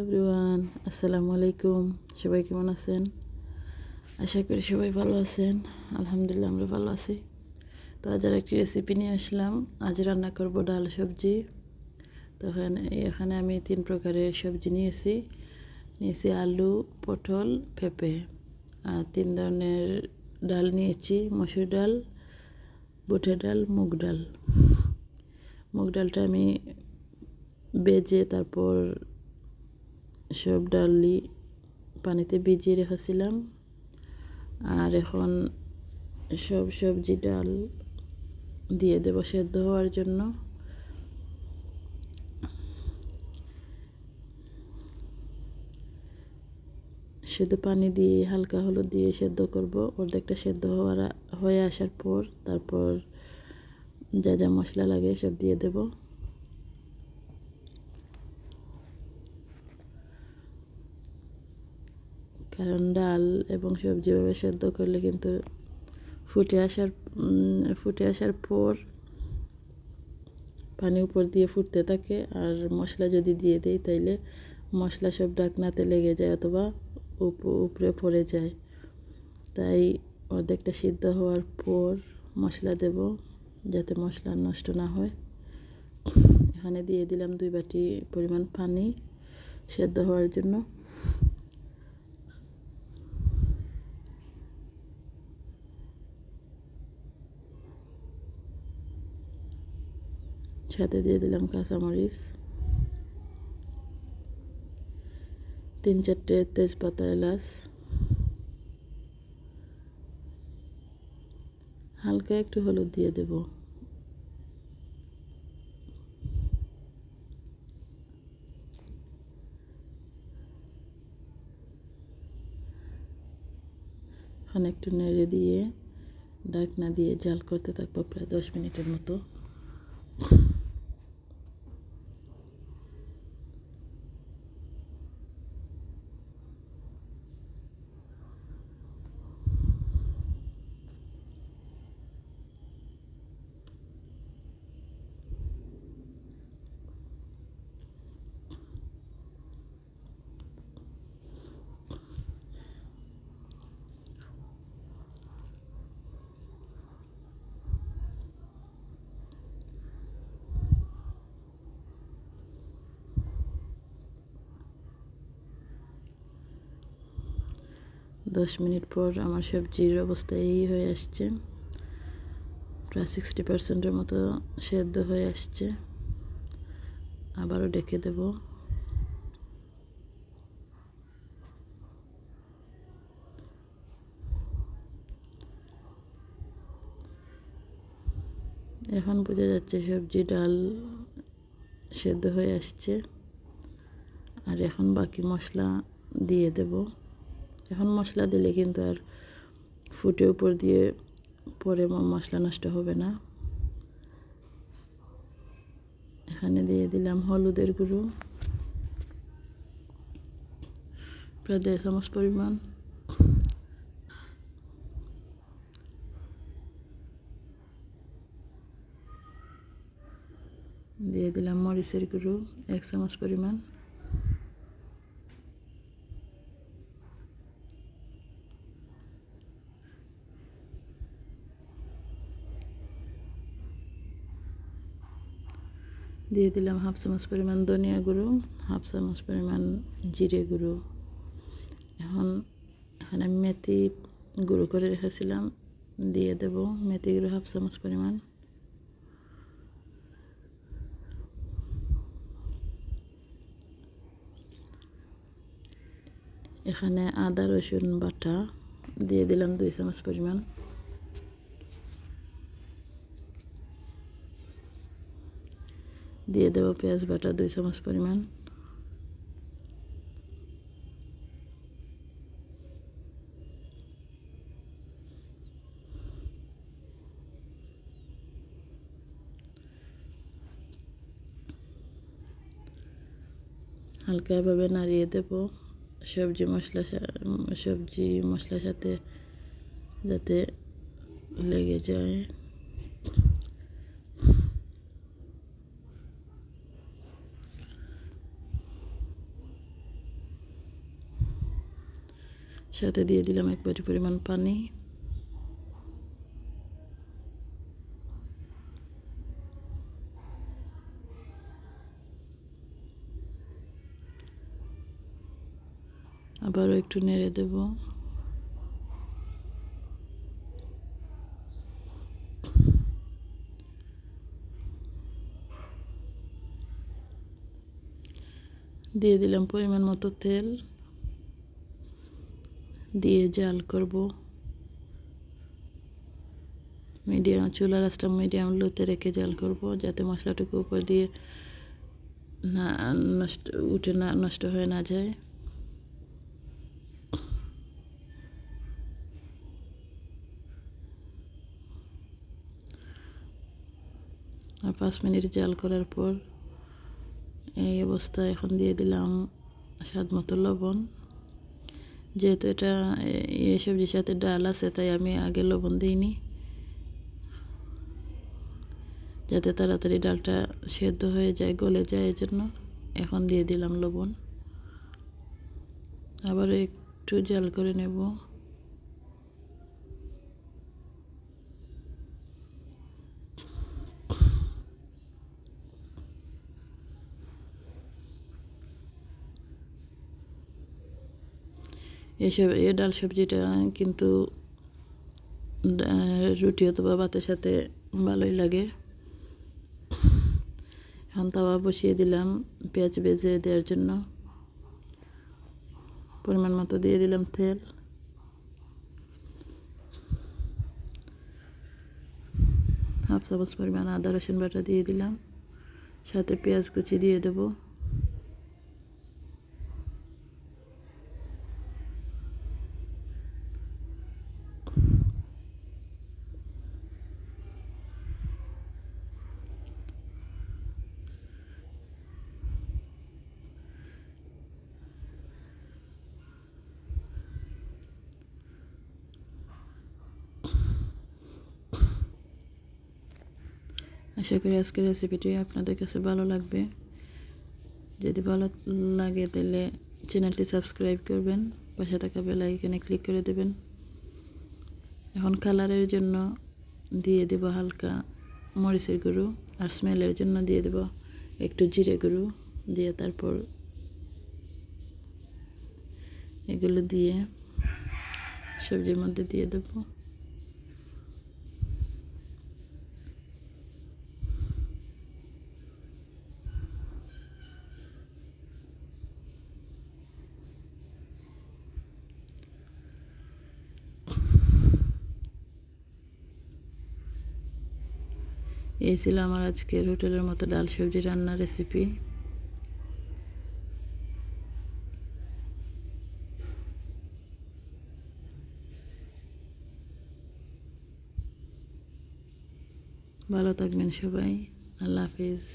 Everyone, আসসালামু আলাইকুম। সবাই কেমন আছেন? আশা করি সবাই ভালো আছেন। আলহামদুলিল্লাহ, আমরা ভালো আছি। তো আজ আর একটি রেসিপি নিয়ে আসলাম। আজ রান্না করব ডাল সবজি। তো এখানে এখানে আমি তিন প্রকারের সবজি নিয়েছি। নিয়েছি আলু, পটল, পেঁপে। আর তিন ধরনের ডাল নিয়েছি। মসুর ডাল, বুটের ডাল, মুগ ডাল। মুগ ডালটা আমি বেজে তারপর সব ডালি পানিতে ভিজিয়ে রেখেছিলাম। আর এখন সব সবজি ডাল দিয়ে দেব সেদ্ধ হওয়ার জন্য। শুধু পানি দিয়ে হালকা হলুদ দিয়ে সেদ্ধ করব। অর্ধেকটা সেদ্ধ হওয়ার, হয়ে আসার পর তারপর যা যা মশলা লাগে সব দিয়ে দেবো। কারণ ডাল এবং সবজি সবজিভাবে সেদ্ধ করলে কিন্তু ফুটে আসার ফুটে আসার পর পানি উপর দিয়ে ফুটতে থাকে। আর মশলা যদি দিয়ে দেই তাইলে মশলা সব ডাকনাতে লেগে যায় অথবা উপরে পড়ে যায়। তাই অর্ধেকটা সিদ্ধ হওয়ার পর মশলা দেব যাতে মশলা নষ্ট না হয়। এখানে দিয়ে দিলাম দুই বাটি পরিমাণ পানি সেদ্ধ হওয়ার জন্য। সাথে দিয়ে দিলাম কাঁচামরিচ তিন চারটে তেজপাতা এলাচ হালকা একটু হলুদ দিয়ে দেব। এখন একটু নেড়ে দিয়ে ডাকনা দিয়ে জাল করতে থাকব প্রায় দশ মিনিটের মতো। দশ মিনিট পর আমার সবজির অবস্থা এই হয়ে আসছে। প্রায় সিক্সটি পার্সেন্টের মতো সেদ্ধ হয়ে আসছে। আবারও ডেকে দেব। এখন বোঝা যাচ্ছে সবজি ডাল সেদ্ধ হয়ে আসছে। আর এখন বাকি মশলা দিয়ে দেবো। এখন মশলা দিলে কিন্তু আর ফুটে উপর দিয়ে পরে মশলা নষ্ট হবে না। এখানে দিয়ে দিলাম হলুদের গুঁড়ো। প্রায় দেড় চামচ পরিমাণ। দিয়ে দিলাম মরিচের গুঁড়ো, এক চামচ পরিমাণ। দিয়ে দিলাম হাফ চামচ পরিমাণ ধনিয়া গুঁড়ো, হাফ চামচ পরিমাণ জিরে গুঁড়ো। এখন, এখানে মেথি গুঁড়ো করে রেখেছিলাম, দিয়ে দেব মেথি গুঁড়ো হাফ চামচ পরিমাণ। এখানে আদা, রসুন বাটা দিয়ে দিলাম দুই চামচ পরিমাণ। দিয়ে দেবো পেঁয়াজ বাটা দুই চামচ পরিমাণ। হালকাভাবে নাড়িয়ে দেব। সবজি মশলা সবজি মশলার সাথে যাতে লেগে যায়। সাথে দিয়ে দিলাম এক বাটি পরিমাণ পানি। আবারও একটু নেড়ে দেব। দিয়ে দিলাম পরিমাণ মতো তেল। দিয়ে জাল করব। মিডিয়াম চুলা রাস্তা মিডিয়াম লোতে রেখে জাল করব, যাতে মশলাটুকু উপর দিয়ে না নষ্ট, উঠে না, নষ্ট হয়ে না যায়। আর পাঁচ মিনিট জাল করার পর এই অবস্থায় এখন দিয়ে দিলাম স্বাদ মতো লবণ। যেহেতু এটা এই সবজির সাথে ডাল আছে তাই আমি আগে লবণ দিইনি। যাতে তাড়াতাড়ি ডালটা সেদ্ধ হয়ে যায়, গলে যায় এই জন্য এখন দিয়ে দিলাম লবণ। আবার একটু জাল করে নেব। এসব এ ডাল সবজিটা কিন্তু রুটি অথবা ভাতের সাথে ভালোই লাগে। এখন তাওয়া বসিয়ে দিলাম, পেঁয়াজ বেজে দেওয়ার জন্য। পরিমাণ মতো দিয়ে দিলাম তেল। হাফ চামচ পরিমাণ আদা রসুন বাটা দিয়ে দিলাম। সাথে পেঁয়াজ কুচি দিয়ে দেবো। আশা করি আজকের রেসিপিটি আপনাদের কাছে ভালো লাগবে। যদি ভালো লাগে তাহলে চ্যানেলটি সাবস্ক্রাইব করবেন, পাশে থাকা বেলা এখানে ক্লিক করে দেবেন। এখন কালারের জন্য দিয়ে দেব হালকা মরিচের গুঁড়ো আর স্মেলের জন্য দিয়ে দেব একটু জিরে গুঁড়ো দিয়ে তারপর এগুলো দিয়ে সবজির মধ্যে দিয়ে দেবো। এই ছিল আমার আজকের হোটেলের মতো ডাল সবজি রান্নার রেসিপি ভালো থাকবেন সবাই, আল্লাহ হাফিজ।